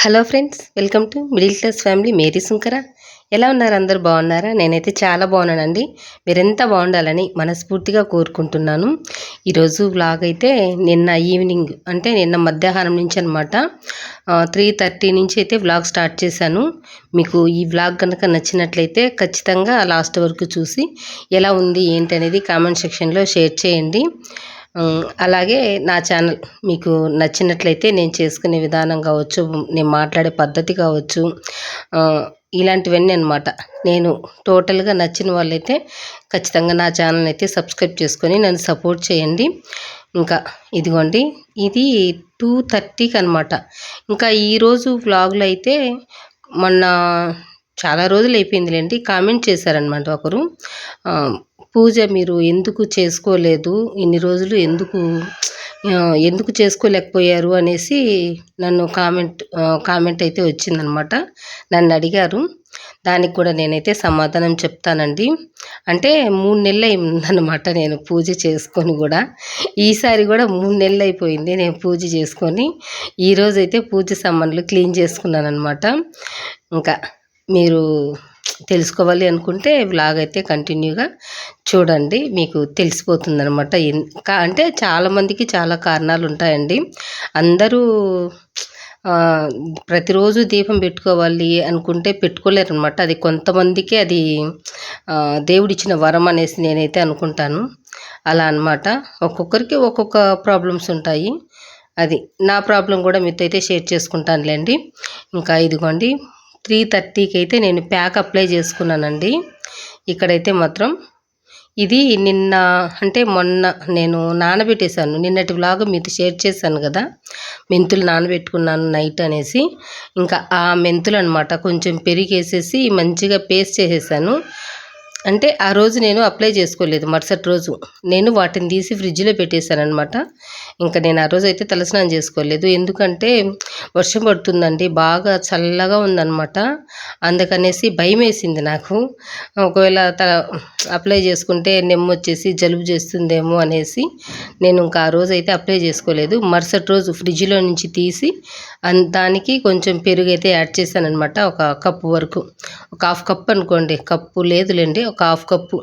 Hello friends welcome to middle class family. Mary Sunkara. ఎలా ఉన్నారు? అందరు బాగున్నారా? నేనైతే చాలా బాగున్నానండి. మీరెంత బాగుండాలని మనస్ఫూర్తిగా కోరుకుంటున్నాను. ఈరోజు వ్లాగ్ అయితే నిన్న ఈవినింగ్ అంటే నిన్న మధ్యాహ్నం నుంచి అనమాట త్రీ థర్టీ నుంచి అయితే వ్లాగ్ స్టార్ట్ చేశాను. మీకు ఈ వ్లాగ్ కనుక నచ్చినట్లయితే ఖచ్చితంగా లాస్ట్ వరకు చూసి ఎలా ఉంది ఏంటి అనేది కామెంట్ సెక్షన్లో షేర్ చేయండి. అలాగే నా ఛానల్ మీకు నచ్చినట్లయితే నేను చేసుకునే విధానం కావచ్చు నేను మాట్లాడే పద్ధతి కావచ్చు ఇలాంటివన్నీ అనమాట నేను టోటల్గా నచ్చిన వాళ్ళైతే ఖచ్చితంగా నా ఛానల్ అయితే సబ్స్క్రైబ్ చేసుకొని నన్ను సపోర్ట్ చేయండి. ఇంకా ఇదిగోండి ఇది టూ థర్టీకి అనమాట ఇంకా ఈరోజు వ్లాగ్లో అయితే మొన్న చాలా రోజులు అయిపోయిందిలేండి కామెంట్ చేశారనమాట ఒకరు. పూజ మీరు ఎందుకు చేసుకోలేదు? ఇన్ని రోజులు ఎందుకు ఎందుకు చేసుకోలేకపోయారు? అనేసి నన్ను కామెంట్ కామెంట్ అయితే వచ్చిందనమాట. నన్ను అడిగారు. దానికి కూడా నేనైతే సమాధానం చెప్తానండి. అంటే మూడు నెలలు అయిందనమాట నేను పూజ చేసుకొని కూడా. ఈసారి కూడా మూడు నెలలు అయిపోయింది నేను పూజ చేసుకొని. ఈరోజైతే పూజ సామాన్లు క్లీన్ చేసుకున్నాను అనమాట ఇంకా మీరు తెలుసుకోవాలి అనుకుంటే వ్లాగ్ అయితే కంటిన్యూగా చూడండి. మీకు తెలిసిపోతుంది అనమాట అంటే చాలామందికి చాలా కారణాలు ఉంటాయండి. అందరూ ప్రతిరోజు దీపం పెట్టుకోవాలి అనుకుంటే పెట్టుకోలేరు అనమాట అది కొంతమందికి అది దేవుడిచ్చిన వరం అనేసి నేనైతే అనుకుంటాను. అలా అనమాట ఒక్కొక్కరికి ఒక్కొక్క ప్రాబ్లమ్స్ ఉంటాయి. అది నా ప్రాబ్లం కూడా మీతో అయితే షేర్ చేసుకుంటానులేండి. ఇంకా ఇదిగోండి. త్రీ థర్టీకి అయితే నేను ప్యాక్ అప్లై చేసుకున్నానండి. ఇక్కడైతే మాత్రం ఇది నిన్న అంటే మొన్న నేను నానబెట్టేశాను. నిన్నటి వ్లాగ్ మీతో షేర్ చేశాను కదా. మెంతులు నానబెట్టుకున్నాను నైట్ అనేసి. ఇంకా ఆ మెంతులు అనమాట కొంచెం పెరిగేసేసి మంచిగా పేస్ట్ చేసేసాను. అంటే ఆ రోజు నేను అప్లై చేసుకోలేదు మరుసటి రోజు. నేను వాటిని తీసి ఫ్రిడ్జ్లో పెట్టేశాను అనమాట ఇంకా నేను ఆ రోజు అయితే తలస్నానం చేసుకోలేదు. ఎందుకంటే వర్షం పడుతుందండి బాగా చల్లగా ఉందన్నమాట. అందుకనేసి భయం వేసింది నాకు. ఒకవేళ త అప్లై చేసుకుంటే నెమ్మ వచ్చేసి జలుబు చేస్తుందేమో అనేసి నేను ఇంకా ఆ రోజు అయితే అప్లై చేసుకోలేదు. మరుసటి రోజు ఫ్రిడ్జ్లో నుంచి తీసి అన్ దానికి కొంచెం పెరుగు అయితే యాడ్ చేశానమాట ఒక కప్పు వరకు. ఒక హాఫ్ కప్ అనుకోండి. కప్పు లేదులేండి ఒక హాఫ్ కప్పు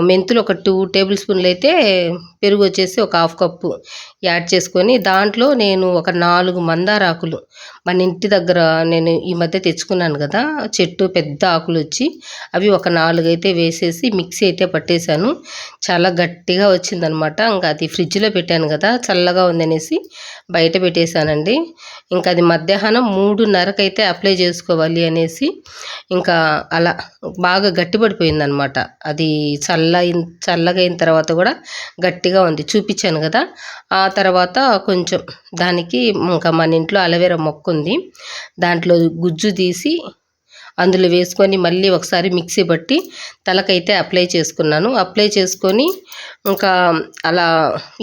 మెంతులు ఒక టూ టేబుల్ స్పూన్లు అయితే పెరుగు వచ్చేసి ఒక హాఫ్ కప్పు యాడ్ చేసుకొని దాంట్లో నేను ఒక నాలుగు మందారాకులు మన ఇంటి దగ్గర నేను ఈ మధ్య తెచ్చుకున్నాను కదా చెట్టు పెద్ద ఆకులు వచ్చి అవి ఒక నాలుగు అయితే వేసేసి మిక్సీ అయితే పట్టేశాను. చాలా గట్టిగా వచ్చిందనమాట. ఇంకా అది ఫ్రిడ్జ్లో పెట్టాను కదా చల్లగా ఉందనేసి బయట పెట్టేశానండి. ఇంకా అది మధ్యాహ్నం మూడున్నరకైతే అప్లై చేసుకోవాలి అనేసి ఇంకా అలా బాగా గట్టిపడిపోయిందనమాట. అది చల్ల చల్లగా అయిన తర్వాత కూడా గట్టిగా ఉంది. చూపించాను కదా. ఆ తర్వాత కొంచెం దానికి ఇంకా మన ఇంట్లో అలవేరా మొక్క ఉంది దాంట్లో గుజ్జు తీసి అందులో వేసుకొని మళ్ళీ ఒకసారి మిక్సీ పట్టి తలకైతే అప్లై చేసుకున్నాను. అప్లై చేసుకొని ఇంకా అలా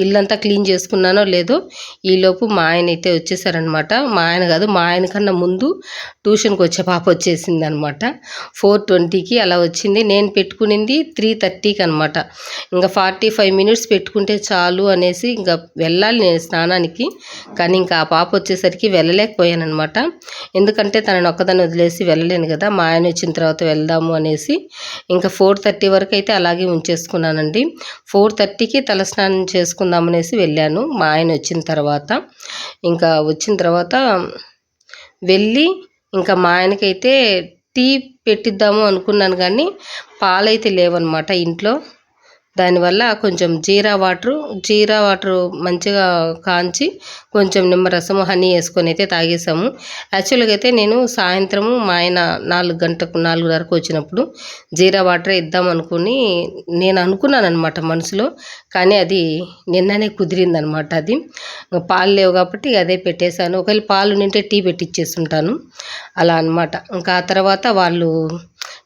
ఇల్లంతా క్లీన్ చేసుకున్నానో లేదో ఈలోపు మా ఆయన అయితే వచ్చేసారనమాట మా ఆయన కాదు మా ఆయన కన్నా ముందు ట్యూషన్కి వచ్చే పాప వచ్చేసింది అనమాట ఫోర్ ట్వంటీకి అలా వచ్చింది. నేను పెట్టుకునింది త్రీ థర్టీకి అనమాట ఇంకా ఫార్టీ ఫైవ్ మినిట్స్ పెట్టుకుంటే చాలు అనేసి ఇంకా వెళ్ళాలి నేను స్నానానికి. కానీ ఇంకా ఆ పాప వచ్చేసరికి వెళ్ళలేకపోయాను అనమాట ఎందుకంటే తనని ఒక్కదాన్ని వదిలేసి వెళ్ళలేను కదా. మా ఆయన వచ్చిన తర్వాత వెళ్దాము అనేసి ఇంకా ఫోర్ థర్టీ వరకు అయితే అలాగే ఉంచేసుకున్నానండి. ఫోర్ థర్టీకి తలస్నానం చేసుకుందాం అనేసి వెళ్ళాను. మా ఆయన వచ్చిన తర్వాత ఇంకా వచ్చిన తర్వాత వెళ్ళి ఇంకా మా ఆయనకైతే టీ పెట్టిద్దాము అనుకున్నాను కానీ పాలైతే లేవన్నమాట ఇంట్లో. దానివల్ల కొంచెం జీరా వాటరు జీరా వాటరు మంచిగా కాంచి కొంచెం నిమ్మరసము హనీ వేసుకొని అయితే తాగేసాము. యాక్చువల్గా అయితే నేను సాయంత్రము మా ఆయన నాలుగు గంటకు నాలుగున్నరకు వచ్చినప్పుడు జీరా వాటర్ ఇద్దాం అనుకుని నేను అనుకున్నాను అనమాట మనసులో. కానీ అది నిన్ననే కుదిరిందనమాట అది. పాలు లేవు కాబట్టి అదే పెట్టేశాను. ఒకవేళ పాలు నింటే టీ పెట్టిచ్చేస్తుంటాను. అలా అనమాట ఇంకా ఆ తర్వాత వాళ్ళు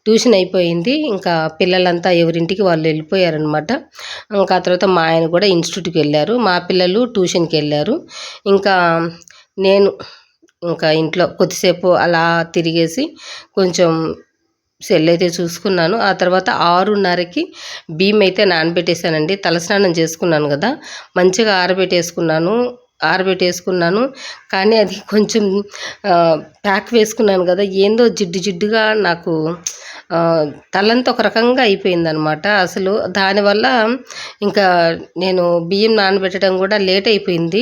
ట్యూషన్ అయిపోయింది. ఇంకా పిల్లలంతా ఎవరింటికి వాళ్ళు వెళ్ళిపోయారనమాట ఇంకా ఆ తర్వాత మా ఆయన కూడా ఇన్స్టిట్యూట్కి వెళ్ళారు. మా పిల్లలు ట్యూషన్కి వెళ్ళారు. ఇంకా నేను ఇంకా ఇంట్లో కొద్దిసేపు అలా తిరిగేసి కొంచెం సెల్ అయితే చూసుకున్నాను. ఆ తర్వాత ఆరున్నరకి బియ్యం అయితే నానబెట్టేశానండి. తలస్నానం చేసుకున్నాను కదా. మంచిగా ఆరబెట్టేసుకున్నాను. ఆరబెట్టేసుకున్నాను కానీ అది కొంచెం ప్యాక్ వేసుకున్నాను కదా ఏందో జిడ్డు జిడ్డుగా నాకు తలంతా ఒక రకంగా అయిపోయిందనమాట అసలు దానివల్ల ఇంకా నేను బియ్యం నానబెట్టడం కూడా లేట్ అయిపోయింది.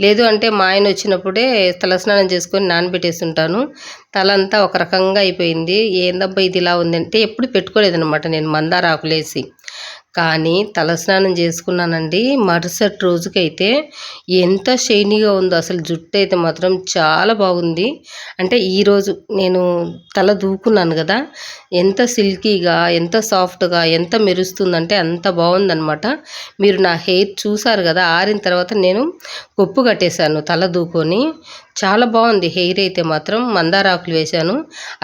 లేదు అంటే మా ఆయన వచ్చినప్పుడే తలస్నానం చేసుకొని నానబెట్టేస్తుంటాను తలంతా ఒక రకంగా అయిపోయింది. ఏందబ్బా ఇది ఇలా ఉందంటే ఎప్పుడు పెట్టుకోలేదనమాట నేను మందార ఆకులేసి. కానీ తలస్నానం చేసుకున్నానండి. మరుసటి రోజుకైతే ఎంత షైనీగా ఉందో అసలు జుట్టు అయితే మాత్రం చాలా బాగుంది. అంటే ఈరోజు నేను తల దూకున్నాను కదా ఎంత సిల్కీగా ఎంత సాఫ్ట్గా ఎంత మెరుస్తుందంటే అంత బాగుందనమాట మీరు నా హెయిర్ చూసారు కదా ఆరిన తర్వాత నేను కొప్పు కట్టేశాను తల దూకొని. చాలా బాగుంది హెయిర్ అయితే మాత్రం. మందార ఆకులు వేశాను.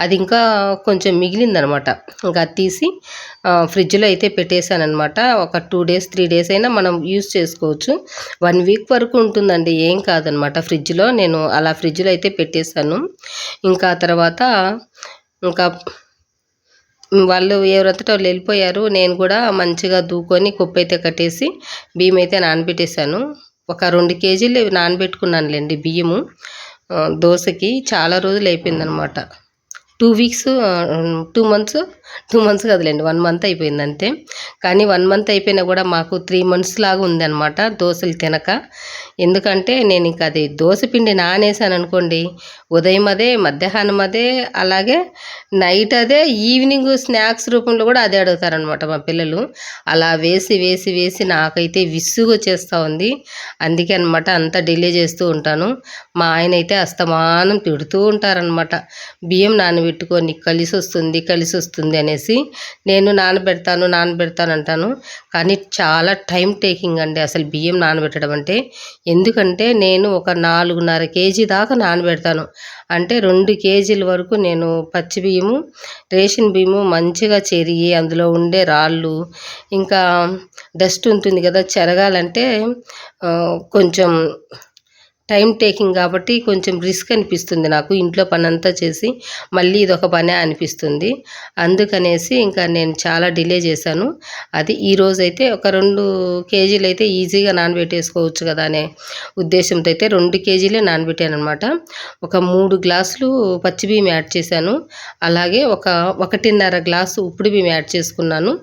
అది ఇంకా కొంచెం మిగిలిందనమాట. ఇంకా అది తీసి ఫ్రిడ్జ్లో అయితే పెట్టేశాను అనమాట ఒక టూ డేస్ త్రీ డేస్ అయినా మనం యూస్ చేసుకోవచ్చు. వన్ వీక్ వరకు ఉంటుందండి. ఏం కాదనమాట. ఫ్రిడ్జ్లో నేను అలా ఫ్రిడ్జ్లో అయితే పెట్టేశాను. ఇంకా తర్వాత ఇంకా వాళ్ళు ఎవరంతటా వాళ్ళు వెళ్ళిపోయారు. నేను కూడా మంచిగా దూకొని కుప్ప అయితే కట్టేసి బియ్యం అయితే నానబెట్టేశాను. ఒక రెండు కేజీలు నానబెట్టుకున్నానులేండి బియ్యము. దోశకి చాలా రోజులు అయిపోయిందనమాట two weeks two months two months కదలేండి one month అయిపోయింది అంతే కానీ వన్ మంత్ అయిపోయినా కూడా మాకు త్రీ మంత్స్ లాగా ఉందన్నమాట దోశలు తినక. ఎందుకంటే నేను ఇంకా అది దోశ పిండి నానేసాను అనుకోండి ఉదయం అదే మధ్యాహ్నం అదే అలాగే నైట్ అదే ఈవినింగ్ స్నాక్స్ రూపంలో కూడా అదే అడుగుతారనమాట మా పిల్లలు. అలా వేసి వేసి వేసి నాకైతే విసుగు వచ్చేస్తూ ఉంది. అందుకే అనమాట అంత డిలే చేస్తూ ఉంటాను. మా ఆయన అయితే అస్తమానం తిడుతూ ఉంటారనమాట బియ్యం నానబెట్టుకొని కలిసి వస్తుంది కలిసి వస్తుంది అనేసి నేను నానబెడతాను నానబెడతాను అంటాను. కానీ చాలా టైం టేకింగ్ అండి అసలు బియ్యం నానబెట్టడం అంటే. ఎందుకంటే నేను ఒక నాలుగున్నర కేజీ దాకా నానబెడతాను. అంటే రెండు కేజీల వరకు నేను పచ్చి బియ్యము రేషన్ బియ్యము మంచిగా చెరిగి అందులో ఉండే రాళ్ళు ఇంకా డస్ట్ ఉంటుంది కదా చెరగాలంటే కొంచెం టైం టేకింగ్ కాబట్టి కొంచెం రిస్క్ అనిపిస్తుంది నాకు ఇంట్లో పని అంతా చేసి మళ్ళీ ఇదొక పనే అనిపిస్తుంది. అందుకనేసి ఇంకా నేను చాలా డిలే చేశాను. అది ఈరోజు అయితే ఒక రెండు కేజీలు అయితే ఈజీగా నానబెట్టేసుకోవచ్చు కదా అనే ఉద్దేశంతో అయితే రెండు కేజీలే నానబెట్టాను అనమాట ఒక మూడు గ్లాసులు పచ్చి బియ్యం యాడ్ చేశాను. అలాగే ఒక ఒకటిన్నర గ్లాసు ఉప్పుడు బియ్యం యాడ్ చేసుకున్నాను.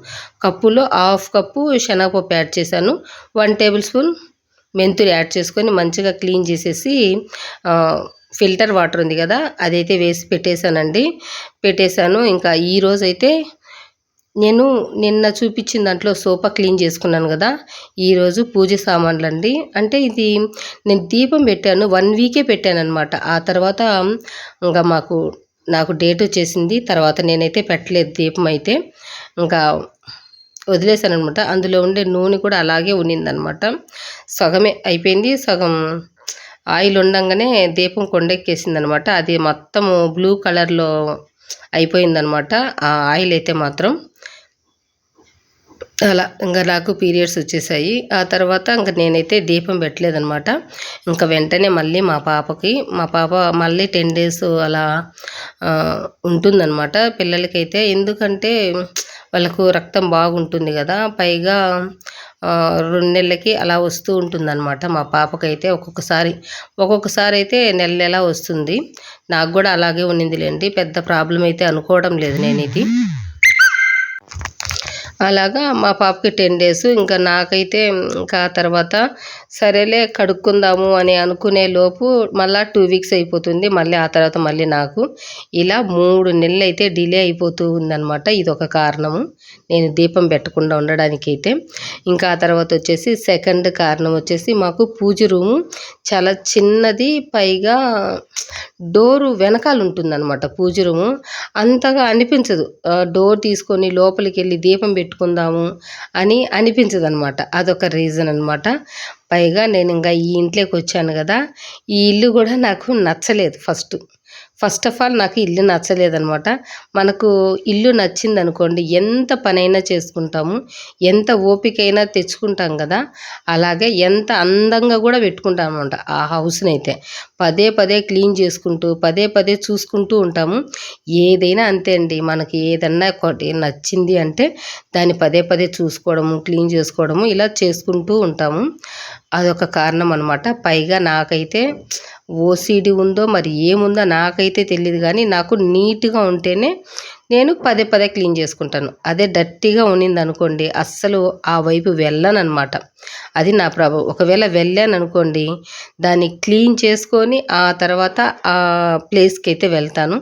కప్పులో హాఫ్ కప్పు శనగపప్పు యాడ్ చేశాను. వన్ టేబుల్ స్పూన్ మెంతులు యాడ్ చేసుకొని మంచిగా క్లీన్ చేసేసి ఫిల్టర్ వాటర్ ఉంది కదా అదైతే వేసి పెట్టేశానండి. పెట్టేశాను. ఇంకా ఈరోజు అయితే నేను నిన్న చూపించిన దాంట్లో సోఫా క్లీన్ చేసుకున్నాను కదా ఈరోజు పూజ సామాన్లు అండి అంటే ఇది నేను దీపం పెట్టాను వన్ వీకే పెట్టాను అనమాట ఆ తర్వాత ఇంకా మాకు నాకు డేట్ వచ్చేసింది తర్వాత నేనైతే పెట్టలేదు దీపం అయితే. ఇంకా వదిలేసాను అనమాట అందులో ఉండే నూనె కూడా అలాగే ఉన్నిందనమాట సగమే అయిపోయింది. సగం ఆయిల్ ఉండగానే దీపం కొండెక్కేసింది అనమాట అది మొత్తము బ్లూ కలర్లో అయిపోయిందనమాట. ఆ ఆయిల్ అయితే మాత్రం అలా ఇంకా నాకు పీరియడ్స్ వచ్చేసాయి. ఆ తర్వాత ఇంకా నేనైతే దీపం పెట్టలేదనమాట. ఇంకా వెంటనే మళ్ళీ మా పాపకి మా పాప మళ్ళీ టెన్ డేస్ అలా ఉంటుందన్నమాట పిల్లలకైతే ఎందుకంటే వాళ్ళకు రక్తం బాగుంటుంది కదా పైగా రెండు నెలలకి అలా వస్తూ ఉంటుందన్నమాట. మా పాపకైతే ఒక్కొక్కసారి ఒక్కొక్కసారి అయితే నెల నెల వస్తుంది. నాకు కూడా అలాగే ఉన్నిందిలేండి పెద్ద ప్రాబ్లం అయితే అనుకోవడం లేదు నేను ఇది అలాగా మా పాపకి టెన్ డేస్ ఇంకా నాకైతే ఇంకా తర్వాత సరేలే కడుక్కుందాము అని అనుకునే లోపు మళ్ళీ టూ వీక్స్ అయిపోతుంది. మళ్ళీ ఆ తర్వాత మళ్ళీ నాకు ఇలా మూడు నెలలు అయితే డిలే అయిపోతూ ఉందన్నమాట. ఇది ఒక కారణము. నేను దీపం పెట్టకుండా ఉండడానికి అయితే ఇంకా ఆ తర్వాత వచ్చేసి సెకండ్ కారణం వచ్చేసి మాకు పూజ రూము చాలా చిన్నది పైగా డోరు వెనకాల ఉంటుందన్నమాట పూజ రూము. అంతగా అనిపించదు. డోర్ తీసుకొని లోపలికి వెళ్ళి దీపం పెట్టుకుందాము అని అనిపించదు అనమాట అదొక రీజన్ అనమాట పైగా నేను ఇంకా ఈ ఇంట్లోకి వచ్చాను కదా ఈ ఇల్లు కూడా నాకు నచ్చలేదు ఫస్ట్. ఫస్ట్ ఆఫ్ ఆల్ నాకు ఇల్లు నచ్చలేదనమాట. మనకు ఇల్లు నచ్చింది అనుకోండి ఎంత పనైనా చేసుకుంటాము ఎంత ఓపికైనా తెచ్చుకుంటాం కదా అలాగే ఎంత అందంగా కూడా పెట్టుకుంటాం అనమాట ఆ హౌస్ని అయితే పదే పదే క్లీన్ చేసుకుంటూ పదే పదే చూసుకుంటూ ఉంటాము. ఏదైనా అంతే అండి మనకి ఏదన్నా ఒకటి నచ్చింది అంటే దాన్ని పదే పదే చూసుకోవడము క్లీన్ చేసుకోవడము ఇలా చేసుకుంటూ ఉంటాము. అదొక కారణం అనమాట పైగా నాకైతే ఓసిడి ఉందో మరి ఏముందో నాకైతే తెలియదు కానీ నాకు నీట్గా ఉంటేనే నేను పదే పదే క్లీన్ చేసుకుంటాను. అదే డర్టీగా ఉన్నింది అనుకోండి అస్సలు ఆ వైపు వెళ్ళను అనమాట అది నా ప్రభావం. ఒకవేళ వెళ్ళాను అనుకోండి దాన్ని క్లీన్ చేసుకొని ఆ తర్వాత ఆ ప్లేస్కి అయితే వెళ్తాను.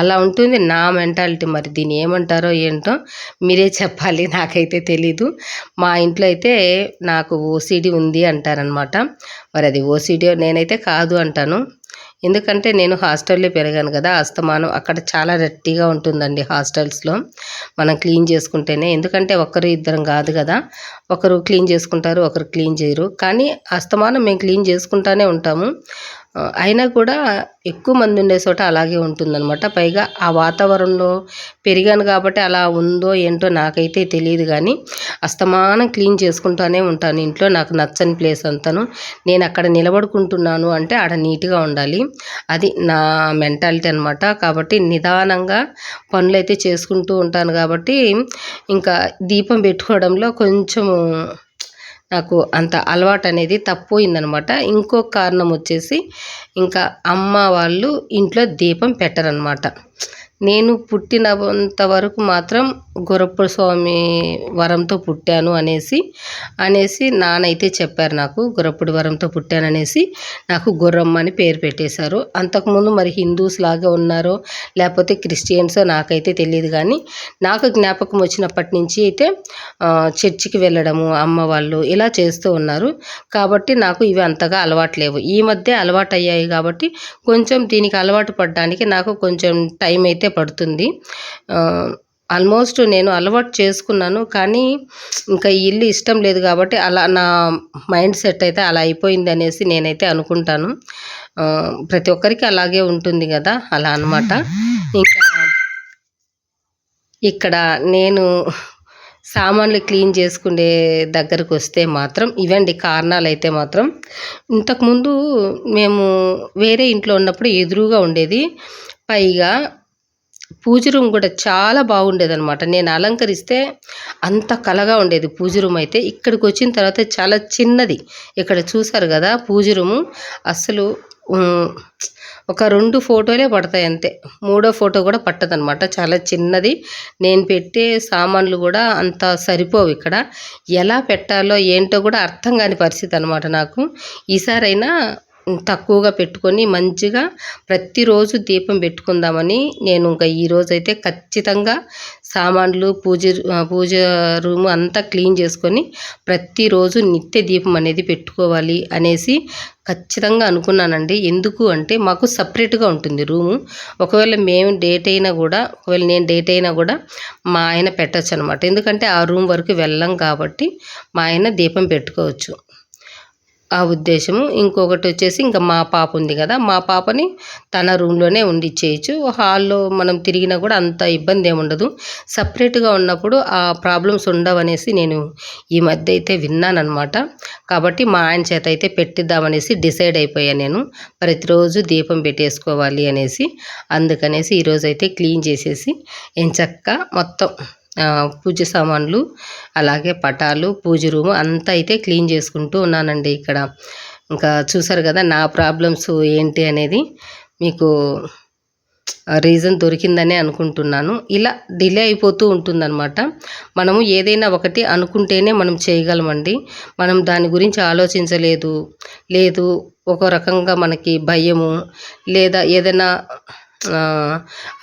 అలా ఉంటుంది నా మెంటాలిటీ మరి. దీన్ని ఏమంటారో ఏంటో మీరే చెప్పాలి నాకైతే తెలీదు. మా ఇంట్లో అయితే నాకు ఓసిడి ఉంది అంటారనమాట. మరి అది ఓసిడి నేనైతే కాదు అంటాను. ఎందుకంటే నేను హాస్టల్లో పెరిగాను కదా అస్తమానం అక్కడ చాలా రట్టిగా ఉంటుందండి హాస్టల్స్లో. మనం క్లీన్ చేసుకుంటేనే. ఎందుకంటే ఒకరు ఇద్దరం కాదు కదా ఒకరు క్లీన్ చేసుకుంటారు ఒకరు క్లీన్ చేయరు. కానీ అస్తమానం మేము క్లీన్ చేసుకుంటానే ఉంటాము. అయినా కూడా ఎక్కువ మంది ఉండే చోట అలాగే ఉంటుందన్నమాట. పైగా ఆ వాతావరణంలో పెరిగాను కాబట్టి అలా ఉందో ఏంటో నాకైతే తెలియదు కానీ అస్తమానం క్లీన్ చేసుకుంటూనే ఉంటాను. ఇంట్లో నాకు నచ్చని ప్లేస్ అంతాను. నేను అక్కడ నిలబడుకుంటున్నాను అంటే ఆడ నీట్గా ఉండాలి. అది నా మెంటాలిటీ అనమాట కాబట్టి నిదానంగా పనులు అయితే చేసుకుంటూ ఉంటాను కాబట్టి ఇంకా దీపం పెట్టుకోవడంలో కొంచెము నాకు అంత అలవాటు అనేది తప్పోయిందనమాట. ఇంకో కారణం వచ్చేసి ఇంకా అమ్మ వాళ్ళు ఇంట్లో దీపం పెట్టరనమాట. నేను పుట్టినంత వరకు మాత్రం గొరప్ప స్వామి వరంతో పుట్టాను అనేసి అనేసి నానైతే చెప్పారు నాకు గొరప్పుడు వరంతో పుట్టాను అనేసి నాకు గుర్రమ్మ అని పేరు పెట్టేశారు. అంతకుముందు మరి హిందూస్ లాగా ఉన్నారో లేకపోతే క్రిస్టియన్స్ నాకైతే తెలియదు కానీ నాకు జ్ఞాపకం వచ్చినప్పటి నుంచి అయితే చర్చికి వెళ్ళడము అమ్మ వాళ్ళు ఇలా చేస్తూ ఉన్నారు. కాబట్టి నాకు ఇవి అంతగా అలవాటు లేవు. ఈ మధ్య అలవాటు అయ్యాయి కాబట్టి కొంచెం దీనికి అలవాటు పడడానికి నాకు కొంచెం టైం అయితే పడుతుంది. ఆల్మోస్ట్ నేను అలవాటు చేసుకున్నాను కానీ ఇంకా ఈ ఇల్లు ఇష్టం లేదు కాబట్టి అలా నా మైండ్ సెట్ అయితే అలా అయిపోయింది అనేసి నేనైతే అనుకుంటాను. ప్రతి ఒక్కరికి అలాగే ఉంటుంది కదా అలా అన్నమాట. ఇంకా ఇక్కడ నేను సామాన్లు క్లీన్ చేసుకునే దగ్గరకు వస్తే మాత్రం ఇవండి కారణాలు అయితే మాత్రం ఇంతకుముందు మేము వేరే ఇంట్లో ఉన్నప్పుడు ఎదురుగా ఉండేది. పైగా పూజ రూమ్ కూడా చాలా బాగుండేది అనమాట నేను అలంకరిస్తే అంత కలగా ఉండేది పూజ రూమ్ అయితే. ఇక్కడికి వచ్చిన తర్వాత చాలా చిన్నది. ఇక్కడ చూసారు కదా పూజ రూము. అసలు ఒక రెండు ఫోటోలే పడతాయి అంతే. మూడో ఫోటో కూడా పట్టదనమాట చాలా చిన్నది. నేను పెట్టే సామాన్లు కూడా అంత సరిపోవు ఇక్కడ. ఎలా పెట్టాలో ఏంటో కూడా అర్థం కాని పరిస్థితి అనమాట నాకు. ఈసారైనా తక్కువగా పెట్టుకొని మంచిగా ప్రతిరోజు దీపం పెట్టుకుందామని నేను ఇంకా ఈరోజైతే ఖచ్చితంగా సామాన్లు పూజ పూజ రూమ్ అంతా క్లీన్ చేసుకొని ప్రతిరోజు నిత్య దీపం అనేది పెట్టుకోవాలి అనేసి ఖచ్చితంగా అనుకున్నానండి. ఎందుకు అంటే మాకు సపరేట్గా ఉంటుంది రూము. ఒకవేళ మేము డేట్ అయినా కూడా ఒకవేళ నేను డేట్ అయినా కూడా మా ఆయన పెట్టచ్చు అనమాట ఎందుకంటే ఆ రూమ్ వరకు వెళ్ళం కాబట్టి మా ఆయన దీపం పెట్టుకోవచ్చు. ఆ ఉద్దేశము. ఇంకొకటి వచ్చేసి ఇంకా మా పాప ఉంది కదా మా పాపని తన రూమ్లోనే ఉండిచ్చేయచ్చు. హాల్లో మనం తిరిగినా కూడా అంత ఇబ్బంది ఏముండదు ఉండదు. సపరేట్గా ఉన్నప్పుడు ఆ ప్రాబ్లమ్స్ ఉండవనేసి నేను ఈ మధ్య అయితే విన్నానమాట కాబట్టి మా ఆయన చేత అయితే పెట్టిద్దామనేసి డిసైడ్ అయిపోయాను నేను. ప్రతిరోజు దీపం పెట్టేసుకోవాలి అనేసి. అందుకనేసి ఈరోజు అయితే క్లీన్ చేసేసి ఎంచక్క మొత్తం పూజ సామాన్లు అలాగే పటాలు పూజ రూము అంతా అయితే క్లీన్ చేసుకుంటూ ఉన్నానండి ఇక్కడ. ఇంకా చూసారు కదా నా ప్రాబ్లమ్స్ ఏంటి అనేది మీకు రీజన్ దొరికిందనే అనుకుంటున్నాను. ఇలా డిలే అయిపోతూ ఉంటుందన్నమాట. మనము ఏదైనా ఒకటి అనుకుంటేనే మనం చేయగలమండి. మనం దాని గురించి ఆలోచించలేదు లేదు ఒక రకంగా మనకి భయము లేదా ఏదైనా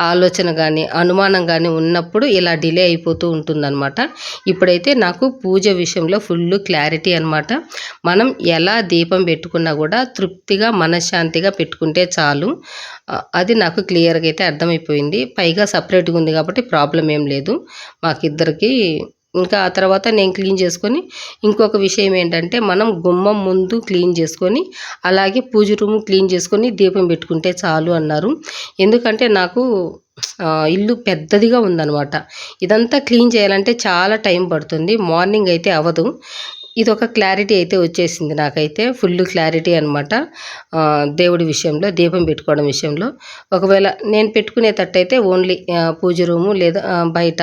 ఆలోచన కానీ అనుమానం కానీ ఉన్నప్పుడు ఇలా డిలే అయిపోతూ ఉంటుందన్నమాట. ఇప్పుడైతే నాకు పూజ విషయంలో ఫుల్ క్లారిటీ అనమాట మనం ఎలా దీపం పెట్టుకున్నా కూడా తృప్తిగా మనశ్శాంతిగా పెట్టుకుంటే చాలు. అది నాకు క్లియర్గా అయితే అర్థమైపోయింది. పైగా సపరేట్గా ఉంది కాబట్టి ప్రాబ్లం ఏం లేదు. మాకిద్దరికి ఇంకా ఆ తర్వాత నేను క్లీన్ చేసుకొని ఇంకొక విషయం ఏంటంటే మనం గుమ్మం ముందు క్లీన్ చేసుకొని అలాగే పూజ రూమ్ క్లీన్ చేసుకొని దీపం పెట్టుకుంటే చాలు అన్నారు. ఎందుకంటే నాకు ఇల్లు పెద్దదిగా ఉందన్నమాట. ఇదంతా క్లీన్ చేయాలంటే చాలా టైం పడుతుంది. మార్నింగ్ అయితే అవ్వదు. ఇది ఒక క్లారిటీ అయితే వచ్చేసింది నాకైతే. ఫుల్ క్లారిటీ అనమాట దేవుడి విషయంలో దీపం పెట్టుకోవడం విషయంలో. ఒకవేళ నేను పెట్టుకునేటట్టయితే ఓన్లీ పూజ రూము లేదా బయట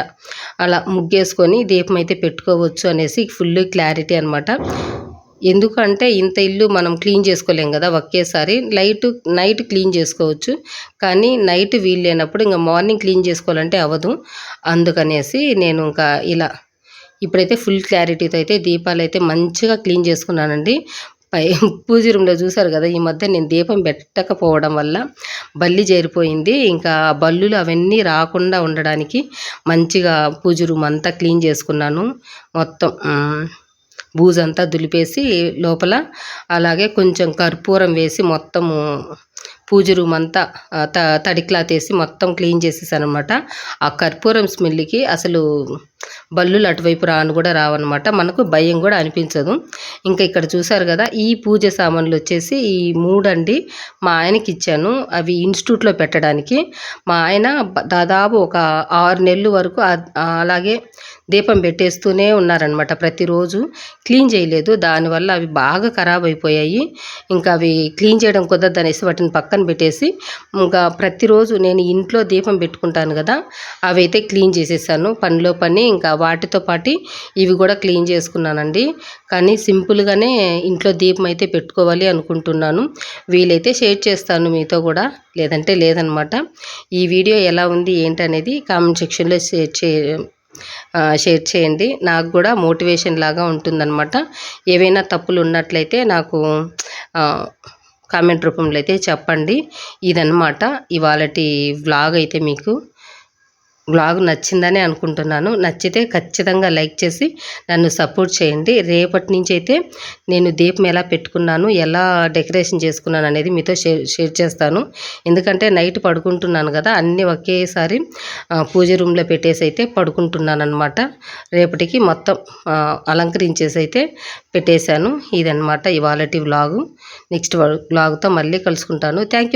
అలా ముగ్గేసుకొని దీపం అయితే పెట్టుకోవచ్చు అనేసి ఫుల్ క్లారిటీ అనమాట ఎందుకంటే ఇంత ఇల్లు మనం క్లీన్ చేసుకోలేం కదా ఒకేసారి. లైట్ నైట్ క్లీన్ చేసుకోవచ్చు. కానీ నైట్ వీలు లేనప్పుడు ఇంకా మార్నింగ్ క్లీన్ చేసుకోవాలంటే అవ్వదు అందుకనేసి నేను ఇంకా ఇలా ఇప్పుడైతే ఫుల్ క్లారిటీతో అయితే దీపాలు అయితే మంచిగా క్లీన్ చేసుకున్నానండి. పై పూజ రూమ్లో చూసారు కదా ఈ మధ్య నేను దీపం పెట్టకపోవడం వల్ల బల్లి చేరిపోయింది ఇంకా బల్లులు అవన్నీ రాకుండా ఉండడానికి మంచిగా పూజ రూమ్ అంతా క్లీన్ చేసుకున్నాను. మొత్తం మ్, బూజంతా దులిపేసి లోపల అలాగే కొంచెం కర్పూరం వేసి మొత్తము పూజ రూమ్ అంతా త తడి క్లాత్ వేసి మొత్తం క్లీన్ చేసేసాను అనమాట ఆ కర్పూరం స్మెల్కి అసలు బల్లులు అటువైపు రాను కూడా రావన్నమాట. మనకు భయం కూడా అనిపించదు. ఇంకా ఇక్కడ చూసారు కదా ఈ పూజ సామాన్లు వచ్చేసి ఈ మూడండి మా ఆయనకి ఇచ్చాను. అవి ఇన్స్టిట్యూట్లో పెట్టడానికి. మా ఆయన దాదాపు ఒక ఆరు నెలలు వరకు అలాగే దీపం పెట్టేస్తూనే ఉన్నారనమాట ప్రతిరోజు క్లీన్ చేయలేదు. దానివల్ల అవి బాగా ఖరాబ్ అయిపోయాయి. ఇంకా అవి క్లీన్ చేయడం కుదరదు అనేసి వాటిని పక్కన పెట్టేసి ఇంకా ప్రతిరోజు నేను ఇంట్లో దీపం పెట్టుకుంటాను కదా అవి అయితే క్లీన్ చేసేసాను. పనిలో పని ఇంకా వాటితో పాటు ఇవి కూడా క్లీన్ చేసుకున్నానండి. కానీ సింపుల్గానే ఇంట్లో దీపం అయితే పెట్టుకోవాలి అనుకుంటున్నాను. వీలైతే షేర్ చేస్తాను మీతో కూడా లేదంటే లేదనమాట. ఈ వీడియో ఎలా ఉంది ఏంటనేది కామెంట్ సెక్షన్లో షేర్ చే షేర్ చేయండి. నాకు కూడా మోటివేషన్ లాగా ఉంటుందన్నమాట ఏవైనా తప్పులు ఉన్నట్లయితే నాకు కామెంట్ రూపంలో అయితే చెప్పండి. ఇదన్నమాట ఇవాళటి వ్లాగ్ అయితే మీకు. బ్లాగ్ నచ్చిందని అనుకుంటున్నాను. నచ్చితే ఖచ్చితంగా లైక్ చేసి నన్ను సపోర్ట్ చేయండి. రేపటి నుంచి అయితే నేను దీపం ఎలా పెట్టుకున్నాను ఎలా డెకరేషన్ చేసుకున్నాను అనేది మీతో షేర్ షేర్ చేస్తాను. ఎందుకంటే నైట్ పడుకుంటున్నాను కదా అన్నీ ఒకేసారి పూజ రూమ్లో పెట్టేసి అయితే పడుకుంటున్నాను అనమాట రేపటికి మొత్తం అలంకరించేసి అయితే పెట్టేశాను. ఇదనమాట ఇవాళటి వ్లాగు. నెక్స్ట్ వ్లాగ్తో మళ్ళీ కలుసుకుంటాను. Thank you.